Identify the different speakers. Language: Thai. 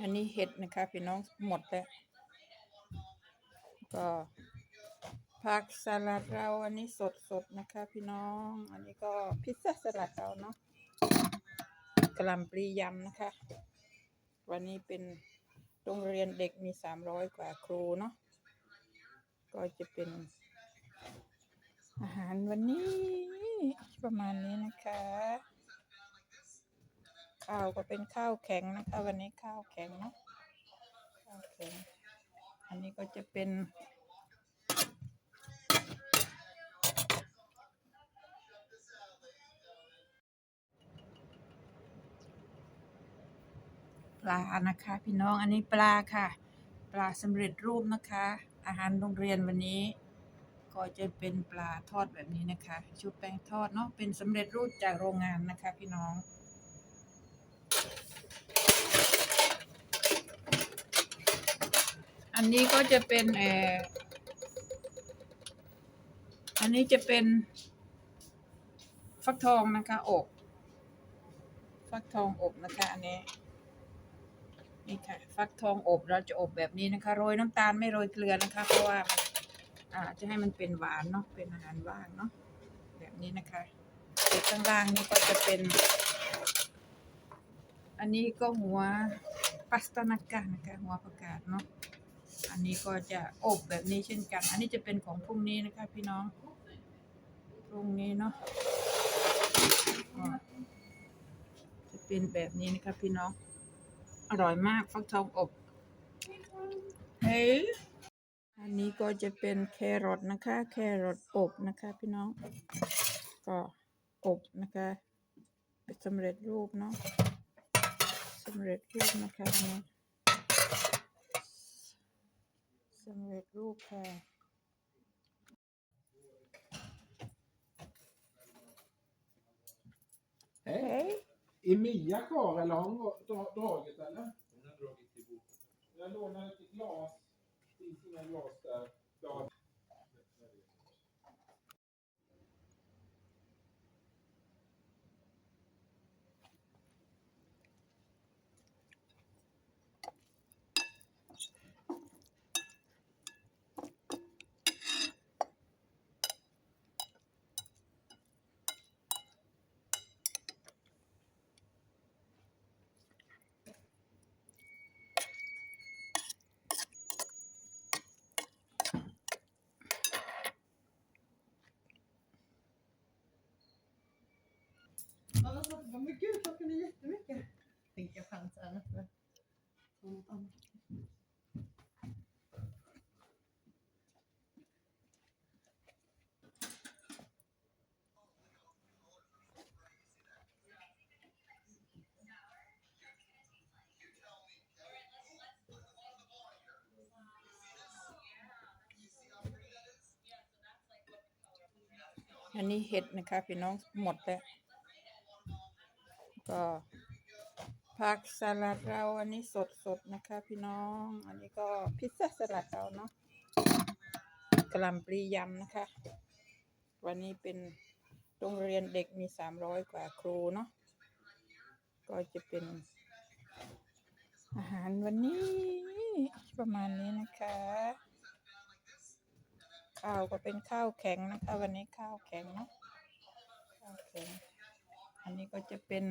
Speaker 1: อันนี้เห็ดนะคะพี่น้องหมดแล้วก็ ผักสลัดเราอันนี้สดสดๆนะคะ พี่น้อง อันนี้ก็พิซซ่าสลัดเราเนาะกะหล่ำปลียำนะคะ วันนี้เป็นโรงเรียนเด็กมีสามร้อยกว่าครูเนาะก็จะเป็นอาหารวันนี้ประมาณนี้นะคะข้าวก็เป็นข้าวแข็งนะคะ วันนี้ข้าวแข็งเนาะข้าวแข็ง อันนี้ก็จะเป็น ลานะคะ พี่น้องอันนี้ปลาค่ะ ปลาสำเร็จรูปนะคะ อาหารโรงเรียนวันนี้ ก็จะเป็นปลาทอดแบบนี้นะคะ ชุบแป้งทอดเนาะเป็นสำเร็จรูปจากโรงงานนะคะ พี่น้องอันนี้ก็จะเป็นเอออันนี้จะเป็น ฟักทองนะคะอบ ฟักทองอบนะคะ อันนี้ นี่ค่ะ ฟักทองอบเราจะอบแบบนี้นะคะโรยน้ำตาลไม่โรยเกลือนะคะ เพราะว่าอ่าจะให้มันเป็นหวานเนาะเป็นอาหารว่างเนาะแบบนี้นะคะเด็กข้างล่างนี่ก็จะเป็น อันนี้ก็หัวปัสตานักกะนะคะหัวผักกาดเนาะอันนี้ก็จะอบแบบนี้เช่นกัน อันนี้จะเป็นของพรุ่งนี้นะคะ พี่น้องพรุ่งนี้เนาะจะเป็นแบบนี้นะคะพี่น้อง อร่อยมากฟักทองอบเฮ้ยอันนี้ก็จะเป็นแครอทนะคะ แครอทอบนะคะพี่น้อง ก็อบนะคะเป็นสำเร็จรูปเนาะสำเร็จรูปนะคะอันนี้สำเร็จรูปค่ะ
Speaker 2: Hej.
Speaker 1: เฮ้ย
Speaker 2: Är Mia kvar eller har hon dra- dragit eller?
Speaker 3: Hon har dragit till bok.
Speaker 2: Jag lånar ett glas. Finns inga glas där.
Speaker 1: อันนี้เห็ดนะคะพี่น้องหมดแล้วก็ผักสลัดเราอันนี้สดสดๆนะคะ พี่น้อง อันนี้ก็พิซซ่าสลัดเราเนาะกะหล่ำปลียำนะคะ วันนี้เป็นโรงเรียนเด็กมีสามร้อยกว่าครูเนาะก็จะเป็นอาหารวันนี้ประมาณนี้นะคะ ข้าวก็เป็นข้าวแข็งนะคะ วันนี้ข้าวแข็งเนาะข้าวแข็ง อันนี้ก็จะเป็น